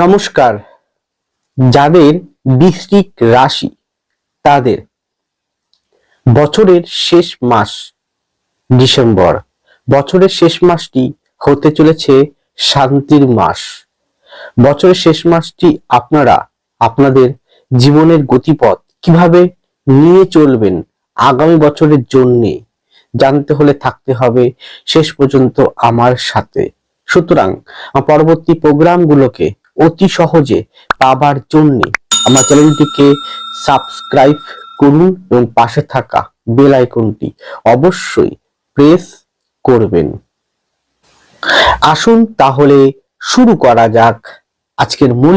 নমস্কার। যাদের বৃশ্চিক রাশি, তাদের বছরের শেষ মাস ডিসেম্বর। বছরের শেষ মাসটি হতে চলেছে শান্তির মাস। বছরের শেষ মাসটি আপনারা আপনাদের জীবনের গতিপথ কীভাবে নিয়ে চলবেন আগামী বছরের জন্যে জানতে হলে থাকতে হবে। শেষ পর্যন্ত আমার সাথে সুতরাং পরবর্তী প্রোগ্রামগুলোকে অতি সহজে পাবার জন্য আমার চ্যানেলটিকে সাবস্ক্রাইব করুন এবং পাশে থাকা বেল আইকনটি অবশ্যই প্রেস করবেন। আসুন তাহলে শুরু করা যাক আজকের মূল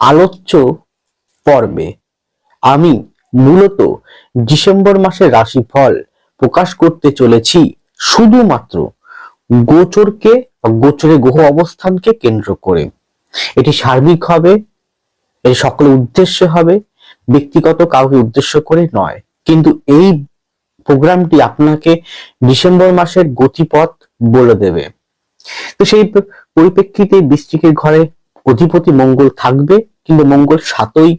আলোচ্য পর্বে। আমি মূলত ডিসেম্বর মাসের রাশিফল প্রকাশ করতে চলেছি শুধুমাত্র গোচরকে গোচরের গ্রহ অবস্থানকে কেন্দ্র করে। এটি সার্বিক হবে, এটি সকলের উদ্দেশ্যে হবে, ব্যক্তিগত কাউকে উদ্দেশ্য করে নয়। কিন্তু এই প্রোগ্রামটি আপনাকে ডিসেম্বর মাসের গতিপথ বলে দেবে। তো সেই পরিপ্রেক্ষিতে বৃষ্টিকের ঘরে অধিপতি মঙ্গল থাকবে, কিন্তু মঙ্গল সাতই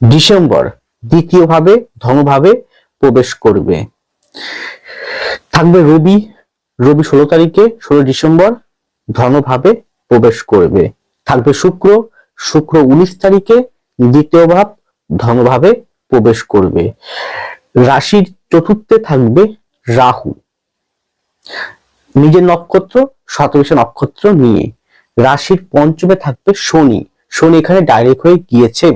ডিসেম্বর দ্বিতীয়ভাবে, ধনভাবে প্রবেশ করবে। থাকবে রবি রবি ষোলো তারিখে, ষোলো ডিসেম্বর ধনভাবে প্রবেশ করবে। থাকবে শুক্র শুক্র উনিশ তারিখে দ্বিতীয় ভাব ধনভাবে প্রবেশ করবে। রাশির চতুর্থে থাকবে রাহু। নিজের নক্ষত্র শতবিশ নক্ষত্র নিয়ে। রাশির পঞ্চমে থাকবে শনি। শনি এখানে ডাইরেক্ট হয়ে গিয়েছে।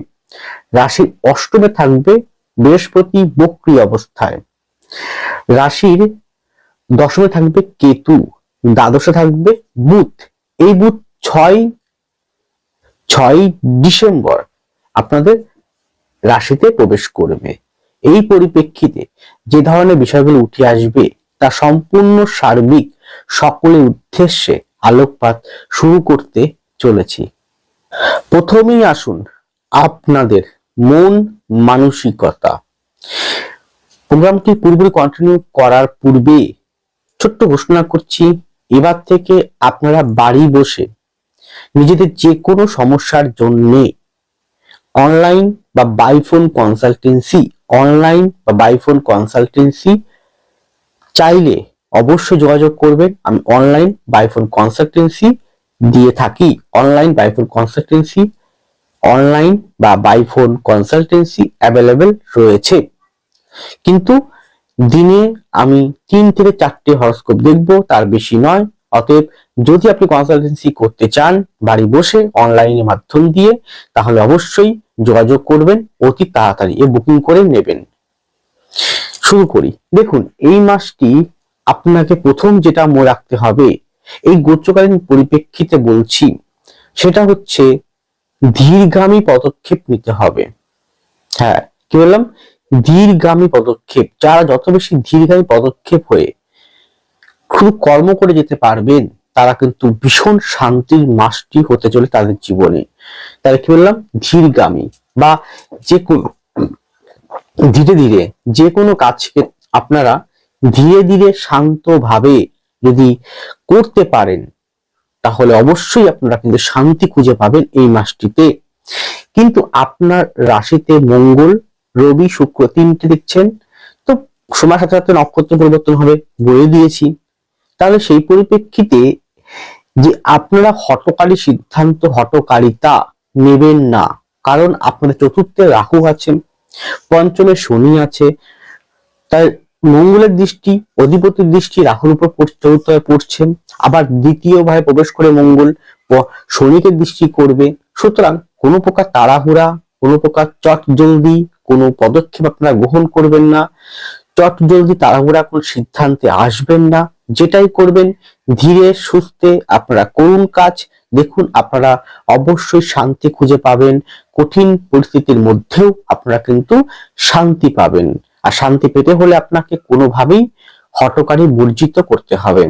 রাশির অষ্টমে থাকবে বৃহস্পতি বক্রি অবস্থায়। রাশির দশমে থাকবে কেতু, দ্বাদশে থাকবে বুধ। এই বুধ ছয় ছয় ডিসেম্বর আপনাদের রাশিতে প্রবেশ করবে। এই পরিপ্রেক্ষিতে যে ধরনের বিষয়গুলো উঠে আসবে, তা সম্পূর্ণ সার্বিক সকলের উদ্দেশ্যে আলোকপাত শুরু করতে চলেছি। প্রথমেই আসুন আপনাদের মন মানসিকতা। প্রোগ্রামটি পুরোপুরি কন্টিনিউ করার পূর্বে ছোট্ট ঘোষণা করছি, এবার থেকে আপনারা বাড়ি বসে নিজেদের যে কোনো সমস্যার জন্য অনলাইন বা বাইফোন কনসালটেন্সি অনলাইন বা বাইফোন কনসালটেন্সি চাইলে অবশ্যই যোগাযোগ করবেন। আমি অনলাইন বাইফোন কনসালটেন্সি দিয়ে থাকি। Online by phone consultancy online বা বাইফোন কনসালটেন্সি অ্যাভেলেবেল রয়েছে। কিন্তু দিনে আমি তিন থেকে চারটে হরস্কোপ দেখব, তার বেশি নয়। অতএব যদি আপনি কনসালটেন্সি করতে চান, বাড়ি বসে অনলাইনের মাধ্যম দিয়ে, তাহলে অবশ্যই যোগাযোগ করবেন, অতি তাড়াতাড়ি এ বুকিং করে নেবেন। শুরু করি। দেখুন, এই মাসটি আপনাকে প্রথম যেটা মনে রাখতে হবে, এই গোচরকালীন পরিপ্রেক্ষিতে বলছি, সেটা হচ্ছে ধীরগামী পদক্ষেপ নিতে হবে। হ্যাঁ কি বললাম? ধীরগামী পদক্ষেপ, যারা যত বেশি ধীরগামী পদক্ষেপ হয়ে খুব কর্ম করে যেতে পারবেন, তারা কিন্তু ভীষণ শান্তির মাসটি হতে চলে তাদের জীবনে। তাহলে কি বললাম? ধীরগামী বা যে কোনো, ধীরে ধীরে যে কোনো কাজকে আপনারা ধীরে ধীরে শান্তভাবে যদি করতে পারেন, তাহলে অবশ্যই আপনারা কিন্তু শান্তি খুঁজে পাবেন এই মাসটিতে। কিন্তু আপনার রাশিতে মঙ্গল রবি, শুক্র তিনটে দেখছেন। তো সময় সাথে সাথে নক্ষত্র পরিবর্তন হবে বলে দিয়েছি। তাহলে সেই পরিপ্রেক্ষিতে যে আপনারা হটকারী সিদ্ধান্ত হটকারিতা নেবেন না, কারণ আপনাদের চতুর্থে রাহু আছেন, পঞ্চমে শনি আছে। তাই মঙ্গলের দৃষ্টি, অধিপতির দৃষ্টি রাহুর উপর চতুর্থভাবে পড়ছেন। আবার দ্বিতীয় ভাবে প্রবেশ করে মঙ্গল শনিকে দৃষ্টি করবে। সুতরাং কোনো প্রকার তাড়াহুড়া, কোনো প্রকার চট জলদি কোনো পদক্ষেপ আপনারা গ্রহণ করবেন না। চট জলদি তাড়াহুড়া কোন সিদ্ধান্তে আসবেন না। যেটাই করবেন, ধীরে সুস্থে আপনারা করুন কাজ। দেখুন আপনারা অবশ্যই শান্তি খুঁজে পাবেন। কঠিন পরিস্থিতির মধ্যেও আপনারা কিন্তু শান্তি পাবেন। আর শান্তি পেতে হলে আপনাকে কোনোভাবেই হটকারী বর্জিত করতে হবে।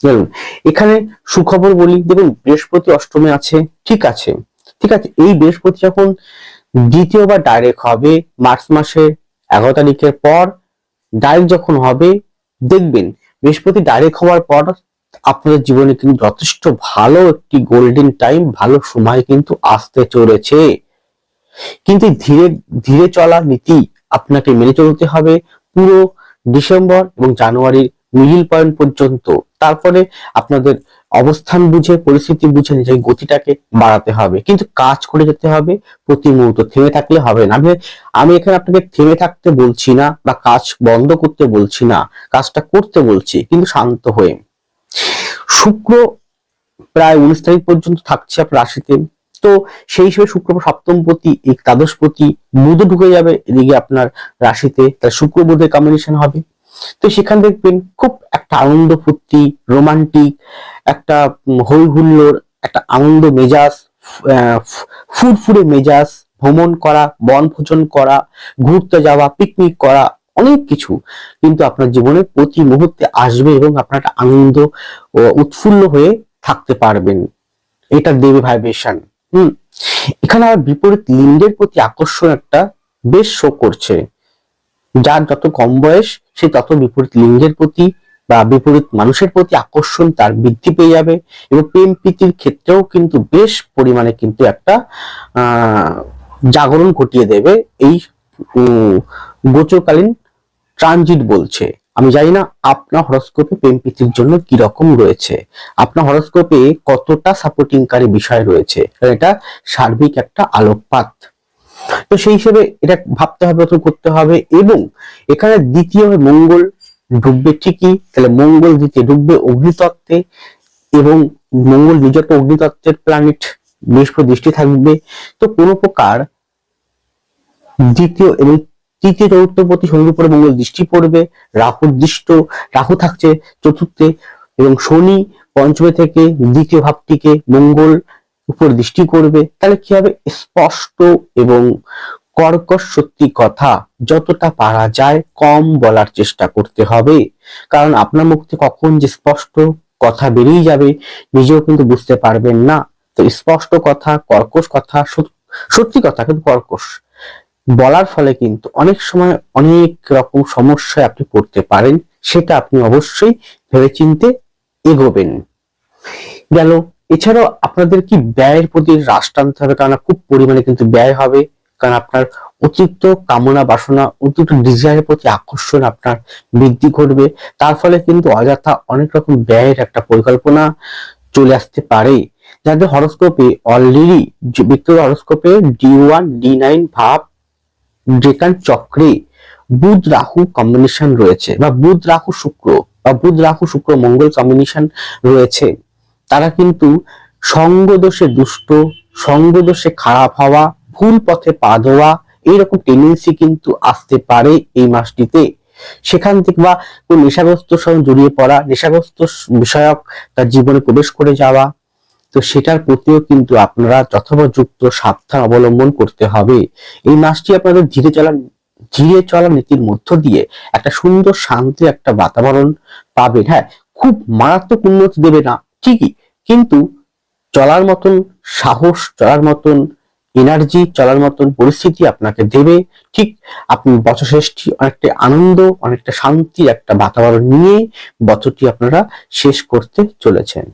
দেখুন এখানে সুখবর বলি, দেখুন বৃহস্পতি অষ্টমে আছে, ঠিক আছে। ঠিক আছে, এই বৃহস্পতি যখন দ্বিতীয়বার ডাইরেক্ট হবে মার্চ মাসের এগারো তারিখের পর। ডাইরেক্ট যখন হবে, দেখবেন বৃহস্পতি ডাইরেক্ট হওয়ার পর আপনাদের জীবনে কিন্তু যথেষ্ট ভালো একটি গোল্ডেন টাইম ভালো সময় কিন্তু আসতে চলেছে। কিন্তু ধীরে ধীরে চলা নীতি আপনাকে মেনে চলতে হবে পুরো ডিসেম্বর এবং জানুয়ারির মিডিল পয়েন্ট পর্যন্ত। তারপরে আপনাদের অবস্থান বুঝে, পরিস্থিতি বুঝে নিজের গতিটাকে বাড়াতে হবে। কিন্তু কাজ করে যেতে হবে, প্রতি মুহূর্ত থেমে থাকলে হবে না। আমি এখানে আপনাকে থেমে থাকতে বলছি না বা কাজ বন্ধ করতে বলছি না, কাজটা করতে বলছি, কিন্তু শান্ত হয়ে। শুক্র প্রায় উনিশ তারিখ পর্যন্ত থাকছে আপনার রাশিতে। তো সেই হিসেবে শুক্র সপ্তমপতি একাদশপতি বুধ ঢুকে যাবে এদিকে আপনার রাশিতে। তাহলে শুক্র বুধের কম্বিনেশন হবে। তো সেখান দেখবেন খুব একটা আনন্দ ফুর্তি রোমান্টিক একটা হই হুল্লোড় একটা আনন্দ মেজাজ ফুরফুরে মেজাজ, ভ্রমণ করা, বনভোজন করা, ঘুরতে যাওয়া পিকনিক করা, অনেক কিছু কিন্তু আপনার জীবনে প্রতি মুহূর্তে আসবে এবং আপনার একটা আনন্দ উৎফুল্ল হয়ে থাকতে পারবেন। এটা দেবে ভাইব্রেশন হুম। এখানে আবার বিপরীত লিঙ্গের প্রতি আকর্ষণ একটা বেশ শো করছে। যার যত কম বয়স সে তত বিপরীত লিঙ্গের প্রতি বা বিপরীত মানুষের প্রতি আকর্ষণ তার বৃদ্ধি পেয়ে যাবে এবং প্রেম প্রীতির ক্ষেত্রেও কিন্তু বেশ পরিমাণে কিন্তু একটা জাগরণ ঘটিয়ে দেবে এই গোচরকালীন ট্রানজিট বলছে। আমি জানি না আপনার হরস্কোপে প্রেম প্রীতির জন্য কি রকম রয়েছে। আপনার হরস্কোপে কতটা সাপোর্টিংকারী বিষয় রয়েছে। এটা সার্বিক একটা আলোকপাত। তো সেই হিসেবে এটা ভাবতে হবে অথবা করতে হবে এবং এখানে দ্বিতীয় হবে মঙ্গল ডুববে ঠিকই, তাহলে মঙ্গল দ্বিতীয় ডুববে অগ্নিতত্ত্বে এবং মঙ্গল নিজে একটা অগ্নিতত্ত্বের প্ল্যানেট বৃহস্পতি দৃষ্টি থাকবে। তো কোনো প্রকার দ্বিতীয় এবং তৃতীয় চতুর্থ প্রতি শনির উপরে মঙ্গল দৃষ্টি পড়বে রাহুর দৃষ্ট, রাহু থাকছে চতুর্থে এবং শনি পঞ্চমে থেকে দ্বিতীয় ভাবটিকে মঙ্গল উপর দৃষ্টি করবে, তাহলে কি হবে? স্পষ্ট এবং কর্কশ সত্যি কথা যতটা পারা যায় কম বলার চেষ্টা করতে হবে। কারণ আপনার মুখ থেকে কখন যে স্পষ্ট কথা বেরিয়ে যাবে, নিজেও কিন্তু বুঝতে পারবেন না। তো স্পষ্ট কথা, কর্কশ কথা সত্যি কথা কিন্তু কর্কশ। বলার ফলে কিন্তু অনেক সময় অনেক রকম সমস্যায় আপনি পড়তে পারেন, সেটা আপনি অবশ্যই ভেবেচিন্তে এগোবেন। গেল এছাড়াও আপনাদের কি ব্যয়ের প্রতি হ্রাস টানতে হবে? কারণ খুব পরিমাণে কিন্তু ব্যয় হবে। কারণ আপনার অতিরিক্ত কামনা বাসনা, অতিরিক্ত ডিজাইনের প্রতি আকর্ষণ আপনার বৃদ্ধি ঘটবে। তার ফলে কিন্তু অযথা অনেক রকম ব্যয়ের একটা পরিকল্পনা চলে আসতে পারে। যাদের হরস্কোপে অলরেডি ব্যক্তিগত হরস্কোপে ডি ওয়ান ডি নাইন ভাব ডেকান চক্রে বুধ রাহু কম্বিনেশন রয়েছে বা বুধ রাহু শুক্র বা বুধ রাহু শুক্র মঙ্গল কম্বিনেশন রয়েছে। তারা কিন্তু সঙ্গদোষে দুষ্ট, সঙ্গদোষে খারাপ হওয়া, ভুল পথে পা দেওয়া এইরকম টেন্ডেন্সি কিন্তু আসতে পারে এই মাসটিতে। সেখান থেকে বা কোন নেশাগ্রস্ত সঙ্গে জড়িয়ে পড়া, নেশাগ্রস্ত বিষয়ক তার জীবনে প্রবেশ করে যাওয়া, তো সেটার প্রতিও কিন্তু আপনারা যথোপযুক্ত সাবধান অবলম্বন করতে হবে। এই মাসটি আপনাদের ধীরে চলা ধীরে চলা নীতির মধ্য দিয়ে একটা সুন্দর শান্তি, একটা বাতাবরণ পাবেন। হ্যাঁ খুব মারাত্মক উন্নতি দেবে না। ঠিকই কিন্তু চলার মতন সাহস, চলার মতন এনার্জি চলার মতন পরিস্থিতি আপনাকে দেবে। ঠিক আপনি বছর অনেকটা আনন্দ, অনেকটা শান্তি একটা বাতাবরণ নিয়ে বছরটি আপনারা শেষ করতে চলেছেন।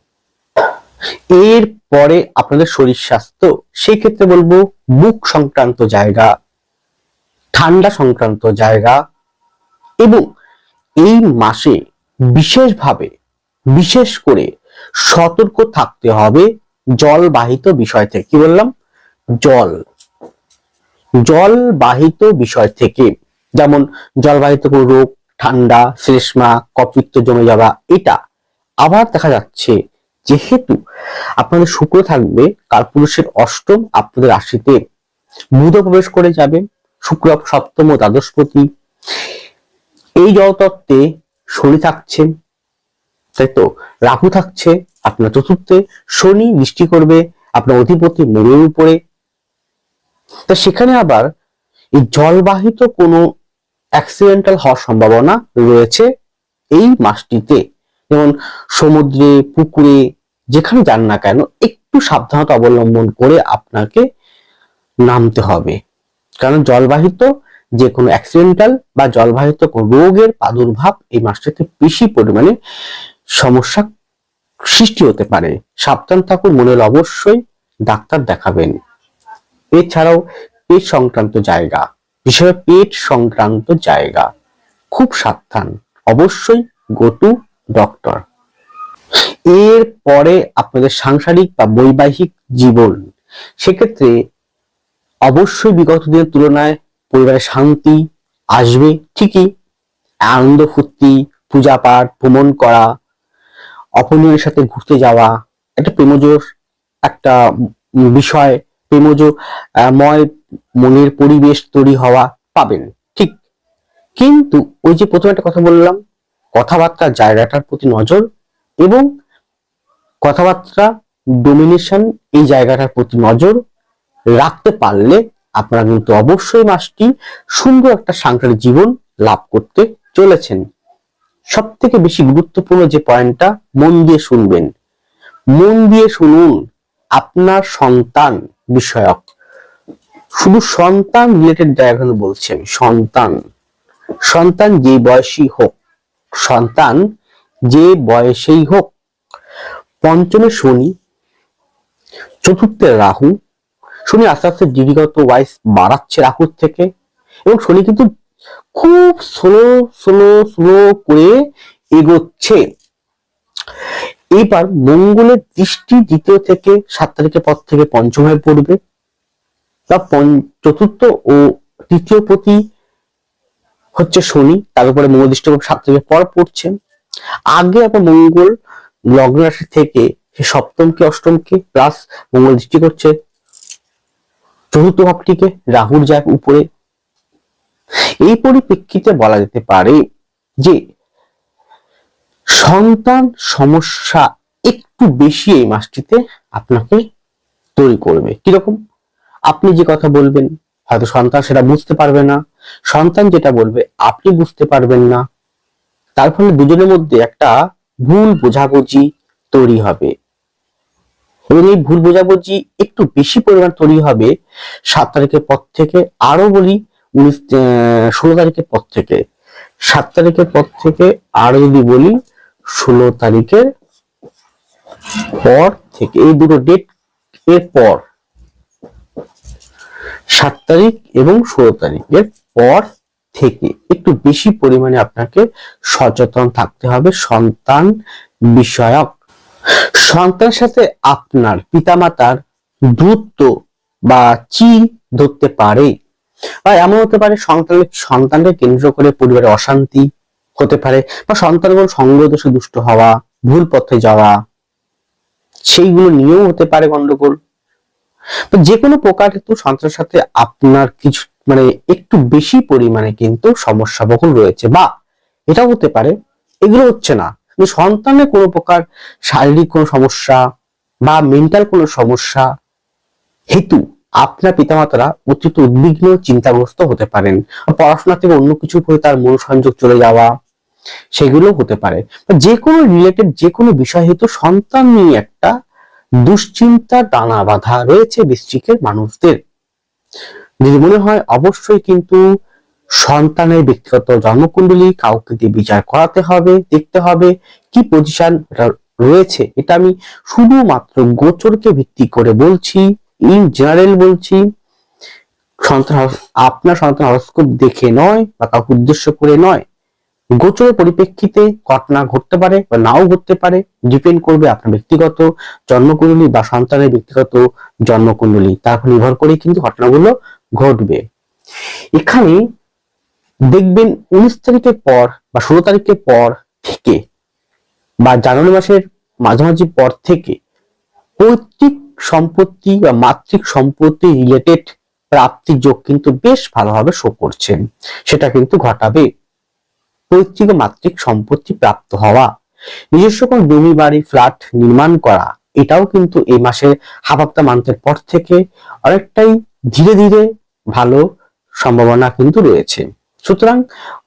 এর পরে আপনাদের শরীর স্বাস্থ্য সেই ক্ষেত্রে বলব বুক সংক্রান্ত জায়গা, ঠান্ডা সংক্রান্ত জায়গা এবং এই মাসে বিশেষভাবে, বিশেষ করে সতর্ক থাকতে হবে জলবাহিত বিষয় থেকে। কি বললাম? জল। জলবাহিত বিষয় থেকে। যেমন জলবাহিত কোনো রোগ, ঠান্ডা, শ্লেষ্মা কপিত্ত জমে যাওয়া, এটা। আবার দেখা যাচ্ছে যেহেতু আপনাদের শুক্র থাকবে, কালপুরুষের অষ্টম আপনাদের রাশিতে বুধ প্রবেশ করে যাবে, শুক্র সপ্তম ও দ্বাদশপতি এই জলতত্ত্বে শনি থাকছে তাই তো, রাহু থাকছে, আপনার চতুর্থে, শনি দৃষ্টি করবে, আপনার অধিপতি মনের উপরে। তা সেখানে আবার এই জলবাহিত কোনো অ্যাক্সিডেন্টাল হওয়ার সম্ভাবনা রয়েছে এই মাসটিতে। যেমন সমুদ্রে, পুকুরে, যেখানে যান না কেন, একটু সাবধানতা অবলম্বন করে আপনাকে নামতে হবে। কারণ জলবাহিত যে কোনো অ্যাক্সিডেন্টাল বা জলবাহিত কোনো রোগের প্রাদুর্ভাব এই মাসটিতে বেশি পরিমাণে সমস্যা সৃষ্টি হতে পারে। সাবধান থাকুন, মনে হলে অবশ্যই ডাক্তার দেখাবেন। এছাড়াও পেট সংক্রান্ত জায়গা বিশেষ পেট সংক্রান্ত জায়গা, খুব সাবধান। অবশ্যই গো টু ডক্টর এর পরে আপনাদের সাংসারিক বা বৈবাহিক জীবন। সেক্ষেত্রে অবশ্যই বিগত দিনের তুলনায় পরিবারে শান্তি আসবে ঠিকই। আনন্দ ফুর্তি, পূজা পাঠ, ভ্রমণ করা অপরিণয়ের সাথে ঘুরতে যাওয়া, একটা প্রেমজোর একটা বিষয় প্রেমজ ময়, মনের পরিবেশ তৈরি হওয়া পাবেন, ঠিক। কিন্তু ওই যে প্রথমে একটা কথা বললাম কথাবার্তার জায়গাটার প্রতি নজর এবং কথাবার্তা ডোমিনেশন এই জায়গাটার প্রতি নজর রাখতে পারলে আপনারা কিন্তু অবশ্যই মাসটি সুন্দর একটা সাংসারিক জীবন লাভ করতে চলেছেন। সব থেকে বেশি গুরুত্বপূর্ণ যে পয়েন্টটা, মন দিয়ে শুনবেন। মন দিয়ে শুনুন আপনার সন্তান বিষয়ক। শুধু সন্তান রিলেটেড ডায়াগ্রাম বলছি আমি, সন্তান। সন্তান যে বয়সী হোক, সন্তান যে বয়সেই হোক, পঞ্চমে শনি, চতুর্থে রাহু, শনি আস্তে আস্তে ডিগ্রিগত ওয়াইস বাড়াচ্ছে রাহুর থেকে এবং শনি কিন্তু খুব স্লো স্লো স্লো করে এগোচ্ছে। এবার মঙ্গলের দৃষ্টি দ্বিতীয় থেকে সাত তারিখের পর থেকে পঞ্চমে পড়বে। বা পঞ্চ- চতুর্থ ও তৃতীয় প্রতি হচ্ছে শনি, তার উপরে মঙ্গল দৃষ্টি সাত তারিখের পর পড়ছে। আগে আবার মঙ্গল লগ্ন রাশি থেকে সে সপ্তমকে, অষ্টমকে প্লাস মঙ্গল দৃষ্টি করছে। চতুর্থ ভাবটিকে রাহুর যায় উপরে এই পরিপ্রেক্ষিতে বলা যেতে পারে যে সন্তান সমস্যা একটু বেশি এই মাসটিতে আপনাকে তৈরি করবে। কীরকম? আপনি যে কথা বলবেন, হয়তো সন্তান সেটা বুঝতে পারবে না। সন্তান যেটা বলবে, আপনি বুঝতে পারবেন না। তার ফলে দুজনের মধ্যে একটা ভুল বোঝাবুঝি তৈরি হবে। এবং এই ভুল বোঝাবুঝি একটু বেশি পরিমাণ তৈরি হবে। সাত তারিখের পর থেকে আরও বলি উনিশ ষোলো তারিখের পর থেকে, সাত তারিখের পর থেকে আরও যদি বলি, ষোলো তারিখের পর থেকে, এই দুটো ডেট এর পর, সাত তারিখ এবং ষোলো তারিখের পর থেকে একটু বেশি পরিমাণে আপনাকে সচেতন থাকতে হবে সন্তান বিষয়ক। সন্তানের সাথে আপনার পিতামাতার দূরত্ব বা চি ধরতে পারে। বা এমন হতে পারে সন্তানের সন্তানকে কেন্দ্র করে পরিবারে অশান্তি হতে পারে বা সন্তান কোনো সঙ্গ দোষে দুষ্ট হওয়া, ভুল পথে যাওয়া, সেইগুলো নিয়েও হতে পারে গন্ডগোল। যে কোনো প্রকার কিন্তু সন্তানের সাথে আপনার কিছু মানে একটু বেশি পরিমাণে কিন্তু সমস্যা বহুল রয়েছে বা এটাও হতে পারে, এগুলো হচ্ছে না। কিন্তু সন্তানের কোনো প্রকার শারীরিক কোনো সমস্যা বা মেন্টাল কোনো সমস্যা, হেতু আপনার পিতামাতারা অত্যন্ত উদ্বিগ্ন, চিন্তাগ্রস্ত হতে পারেন। পড়াশোনা থেকে অন্য কিছুর প্রতি তার মনোসংযোগ চলে যাওয়া সেগুলো হতে পারে। যে কোনো রিলেটেড যে কোনো বিষয় হেতু সন্তান নিয়ে একটা দুশ্চিন্তা, টানা বাধা রয়েছে বৃশ্চিকের মানুষদের। যদি মনে হয়, অবশ্যই কিন্তু সন্তানের ব্যক্তিগত জন্মকুণ্ডলী কাউকে দিয়ে বিচার করাতে হবে, দেখতে হবে কি পজিশন রয়েছে। এটা আমি শুধুমাত্র গোচরকে ভিত্তি করে বলছি। ইন জেনারেল বলছি আপনার সন্তান হরস্কোপ দেখে নয় বা কাউকে উদ্দেশ্য করে নয়। গোচরের পরিপ্রেক্ষিতে ঘটনা ঘটতে পারে বা নাও ঘটতে পারে ডিপেন্ড করবে আপনার ব্যক্তিগত জন্মকুণ্ডলী বা সন্তানের ব্যক্তিগত জন্মকুণ্ডলী। তার উপর নির্ভর করে কিন্তু ঘটনাগুলো ঘটবে। এখানে দেখবেন উনিশ তারিখের পর বা ষোলো তারিখের পর থেকে বা জানুয়ারি মাসের মাঝামাঝি পর থেকে পৈতৃক সম্পত্তি বা মাতৃক সম্পত্তি রিলেটেড প্রাপ্তি যোগ কিন্তু বেশ ভালোভাবে শো করছে। সেটা কিন্তু ঘটাবে। পৈতৃক মাতৃক সম্পত্তি প্রাপ্ত হওয়া, নিজস্ব কোন জমি, বাড়ি ফ্ল্যাট নির্মাণ করা, এটাও কিন্তু এই মাসে হাবাপ্তা মান্থের পর থেকে অনেকটাই ধীরে ধীরে ভালো সম্ভাবনা কিন্তু রয়েছে। সুতরাং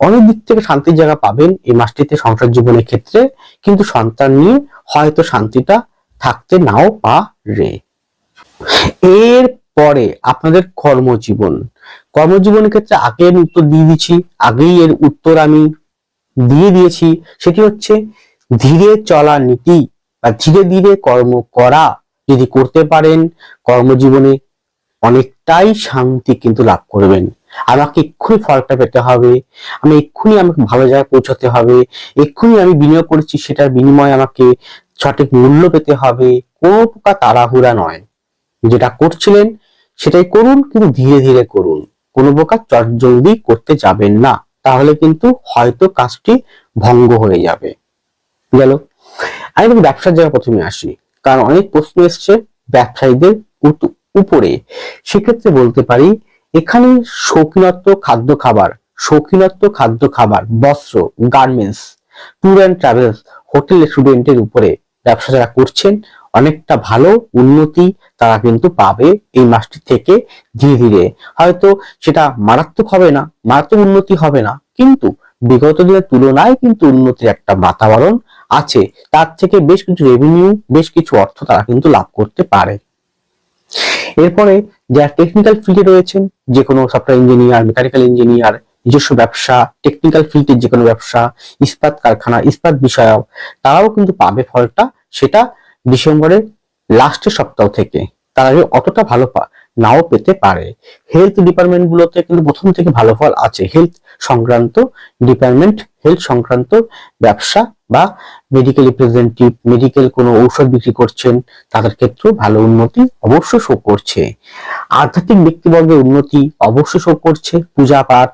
অনেক দিক থেকে শান্তির জায়গা পাবেন এই মাসটিতে সংসার জীবনের ক্ষেত্রে, কিন্তু সন্তান নিয়ে হয়তো শান্তিটা থাকতে নাও পারে। এর পরে আপনাদের কর্মজীবন। কর্মজীবনের ক্ষেত্রে আগে আমি উত্তর দিয়ে দিচ্ছি আগেই এর উত্তর আমি দিয়ে দিয়েছি। সেটি হচ্ছে ধীরে চলা নীতি বা ধীরে ধীরে কর্ম করা। যদি করতে পারেন, কর্মজীবনে অনেকটাই শান্তি কিন্তু লাভ করবেন। আমাকে এক্ষুনি ফলটা পেতে হবে, আমি এক্ষুনি আমাকে ভালো জায়গায় পৌঁছাতে হবে, এক্ষুনি আমি বিনিয়োগ করেছি, সেটার বিনিময়ে আমাকে সঠিক মূল্য পেতে হবে, কোনো প্রকার তাড়াহুড়া নয়। যেটা করছিলেন, সেটাই করুন, কিন্তু ধীরে ধীরে করুন। কোনো প্রকার চটজলদি করতে যাবেন না, তাহলে কিন্তু হয়তো কাজটি ভঙ্গ হয়ে যাবে। গেল। আমি কিন্তু ব্যবসার জায়গা প্রথমে আসি, কারণ অনেক প্রশ্ন এসছে ব্যবসায়ীদের উপরে। সেক্ষেত্রে বলতে পারি, এখানে শৌখিনত্ব খাদ্য খাবার, শৌখিনত্ব খাদ্য খাবার, বস্ত্র garments tour and travels hotel স্টুডেন্টের উপরে। ব্যবসা যারা করছেন, অনেকটা ভালো উন্নতি তারা কিন্তু পাবে এই মাসটি থেকে ধীরে ধীরে। হয়তো সেটা মারাত্মক হবে না, মারাত্মক উন্নতি হবে না, কিন্তু বিগত দিনের তুলনায় কিন্তু উন্নতির একটা বাতাবরণ আছে। তার থেকে বেশ কিছু রেভিনিউ বেশ কিছু অর্থ তারা কিন্তু লাভ করতে পারে। এরপরে যারা টেকনিক্যাল ফিল্ডে রয়েছেন যে কোনো সফটওয়্যার ইঞ্জিনিয়ার মেকানিক্যাল ইঞ্জিনিয়ার নিজস্ব ব্যবসা টেকনিক্যাল ফিল্ডের যে কোনো ব্যবসা, ইস্পাত কারখানা, ইস্পাত বিষয়ক, তারাও কিন্তু পাবে ফলটা সেটা ডিসেম্বরের লাস্টের সপ্তাহ থেকে। তার আগে অতটা ভালো নাও পেতে পারে। হেলথ ডিপার্টমেন্ট গুলোতে কিন্তু প্রথম থেকে ভালো ফল আছে। হেলথ সংক্রান্ত ডিপার্টমেন্ট হেলথ সংক্রান্ত ব্যবসা বা মেডিকেল রিপ্রেজেন্টেটিভ মেডিকেল কোনো ঔষধ বিক্রি করছেন, তাদের ক্ষেত্রেও ভালো উন্নতি অবশ্য শো করছে। আধ্যাত্মিক ব্যক্তিবর্গের উন্নতি অবশ্য শো করছে। পূজা পাঠ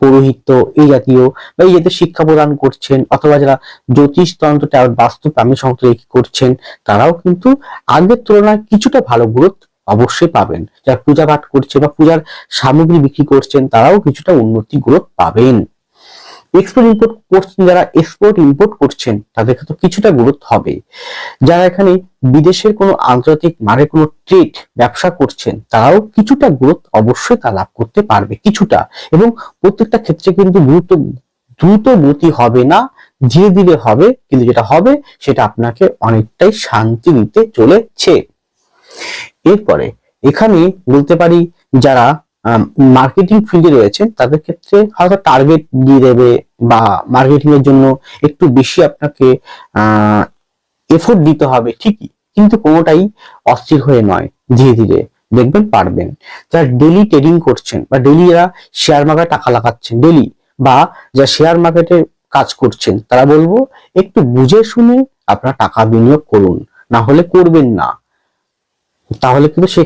পৌরোহিত্য এই জাতীয় বা এই জাতীয় শিক্ষা প্রদান করছেন অথবা যারা জ্যোতিষ তন্ত্রটা বাস্তু প্রাণী সংক্রান্ত করছেন, তারাও কিন্তু আগের তুলনায় কিছুটা ভালো গ্রোথ অবশ্যই পাবেন। যারা পূজা পাঠ করছে বা পূজার সামগ্রী বিক্রি করছেন, তারাও কিছুটা উন্নতি গ্রোথ পাবেন। এক্সপোর্ট ইম্পোর্ট করছেন, যারা এক্সপোর্ট ইম্পোর্ট করছেন, তাদের ক্ষেত্রে কিছুটা গুরুত্ব হবে। যারা এখানে বিদেশের কোনো আন্তর্জাতিক মানে কোনো ট্রেড ব্যবসা করছেন, তারাও কিছুটা গ্রোথ অবশ্যই তা লাভ করতে পারবে, কিছুটা। এবং প্রত্যেকটা ক্ষেত্রে কিন্তু গুরুত্ব দ্রুত গতি হবে না, ধীরে ধীরে হবে, কিন্তু যেটা হবে, সেটা আপনাকে অনেকটাই শান্তি দিতে চলেছে। এরপরে, এখানে বলতে পারি, যারা মার্কেটিং ফিল্ডে রয়েছেন তাদের ক্ষেত্রে হয়তো টার্গেট দিয়ে দেবে বা মার্কেটিং এর জন্য একটু বেশি আপনাকে এফোর্ট দিতে হবে ঠিকই, কিন্তু কোনোটাই অস্থির হয়ে নয়, ধীরে ধীরে, দেখবেন পারবেন। যারা ডেলি ট্রেডিং করছেন বা ডেলি যারা শেয়ার মার্কেটে টাকা লাগাচ্ছেন ডেলি বা যারা শেয়ার মার্কেটে কাজ করছেন, তারা বলব, একটু বুঝে শুনে আপনারা টাকা বিনিয়োগ করুন, না হলে করবেন না। তাহলে কিন্তু সে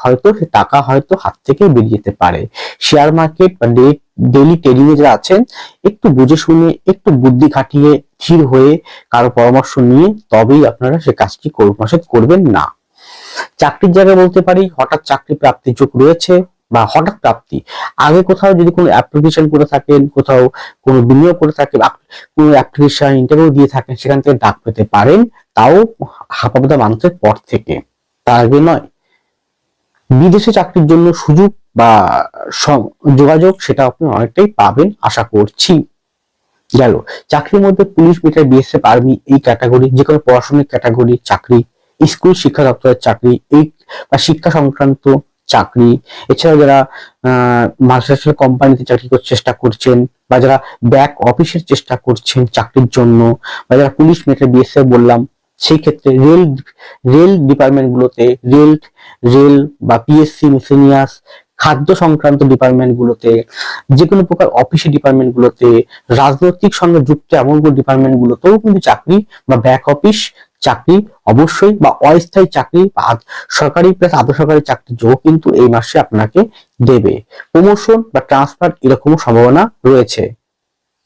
হয়তো, সে টাকা হয়তো হাত থেকে বেরিয়ে যেতে পারে। শেয়ার মার্কেট বা ডেইলি ট্রেডিং এ যারা আছেন, একটু বুঝে শুনে, একটু বুদ্ধি খাটিয়ে স্থির হয়ে কারও পরামর্শ নিয়ে তবেই আপনারা সে কাজটি করবেন না। চাকরির জায়গায় বলতে পারি, হঠাৎ চাকরি প্রাপ্তির যোগ রয়েছে, বা হঠাৎ প্রাপ্তি। আগে কোথাও যদি কোনো অ্যাপ্লিকেশন করে থাকেন, কোথাও কোনো বিনিয়োগ করে থাকেন কোনো অ্যাপ্লিকেশন ইন্টারভিউ দিয়ে থাকেন, সেখান থেকে ডাক পেতে পারেন, তাও হাপাবদা মানুষের পর থেকে। তার আগে নয়। বিদেশে চাকরির জন্য সুযোগ বা যোগাযোগ সেটা আপনি অনেকটাই পাবেন, আশা করছি। গেল। চাকরির মধ্যে পুলিশ মিটার বিএসএফ আর্মি এই ক্যাটাগরি যে কোনো পড়াশোনার ক্যাটাগরি চাকরি স্কুল শিক্ষা দপ্তরের চাকরি, এই বা শিক্ষা সংক্রান্ত চাকরি। এছাড়াও যারা মাল্টিন্যাশনাল কোম্পানিতে চাকরি করার চেষ্টা করছেন বা যারা ব্যাক অফিসের চেষ্টা করছেন চাকরির জন্য, বা যারা পুলিশ মেটার বিএসএফ বললাম সেই ক্ষেত্রে রেল রেল ডিপার্টমেন্ট গুলোতে রেল রেল বা পিএসসি মিসেনিয়াস খাদ্য সংক্রান্ত ডিপার্টমেন্ট গুলোতে যে কোনো প্রকার অফিসি ডিপার্টমেন্ট গুলোতে, রাজনৈতিক সঙ্গে যুক্ত এমন কোনো ডিপার্টমেন্ট গুলোতেও কিন্তু চাকরি বা ব্যাক অফিস চাকরি অবশ্যই বা অস্থায়ী চাকরি বা সরকারি প্লাস আধা সরকারি চাকরির যোগ কিন্তু এই মাসে আপনাকে দেবে। প্রমোশন বা ট্রান্সফার এরকমও সম্ভাবনা রয়েছে।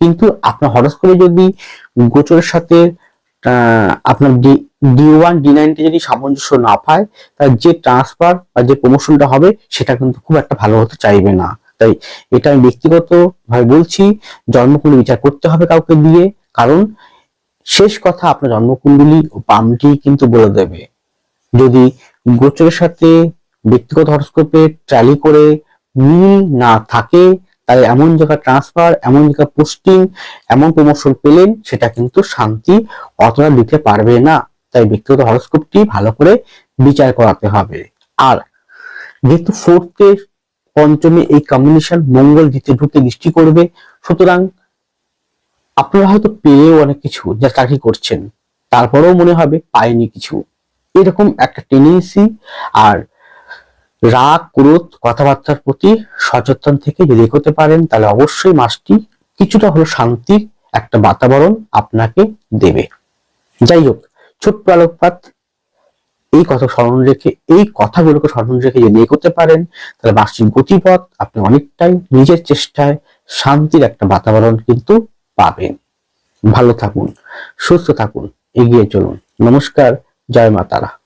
কিন্তু আপনার হরস্কোপে যদি গোচরের সাথে আপনার ডি ওয়ান ডি নাইনটি যদি সামঞ্জস্য না পায়, তাহলে যে ট্রান্সফার বা যে প্রমোশনটা হবে, সেটা কিন্তু খুব একটা ভালো হতে চাইবে না। তাই এটা আমি ব্যক্তিগত ভাবে বলছি, জন্মকুণ্ডলী বিচার করতে হবে কাউকে দিয়ে, কারণ শেষ কথা আপনার জন্মকুণ্ডলী ও পামটি কিন্তু বলে দেবে। যদি গোচরের সাথে ব্যক্তিগত হরস্কোপে ট্র্যালি করে মিল না থাকে তাহলে এমন জায়গা ট্রান্সফার এমন জায়গা পোস্টিং এমন প্রমোশন পেলেন, সেটা কিন্তু শান্তি অতটা দিতে পারবে না। তাই ব্যক্তিগত হরস্কোপটি ভালো করে বিচার করাতে হবে। আর যেহেতু ফোর্থে পঞ্চমে এই কম্বিনেশন মঙ্গল দিতে ঢুকে দৃষ্টি করবে, সুতরাং আপনারা হয়তো পেয়েও অনেক কিছু যা চাকরি করছেন, তারপরেও মনে হবে পায়নি কিছু। এরকম একটা টেন্ডেন্সি আর রাগ, ক্রোধ, কথাবার্তার প্রতি সচেতন থেকে যদি এগোতে পারেন, তাহলে অবশ্যই মাসটি কিছুটা হলো শান্তির একটা বাতাবরণ আপনাকে দেবে। যাই হোক, ছোট্ট আলোকপাত, এই কথা স্মরণ রেখে, এই কথাগুলোকে স্মরণ রেখে যদি এগোতে পারেন, তাহলে মাসটির গতিপথ আপনি অনেকটাই নিজের চেষ্টায় শান্তির একটা বাতাবরণ কিন্তু পাবেন। ভালো থাকুন, সুস্থ থাকুন, এগিয়ে চলুন। নমস্কার, জয় মা তারা।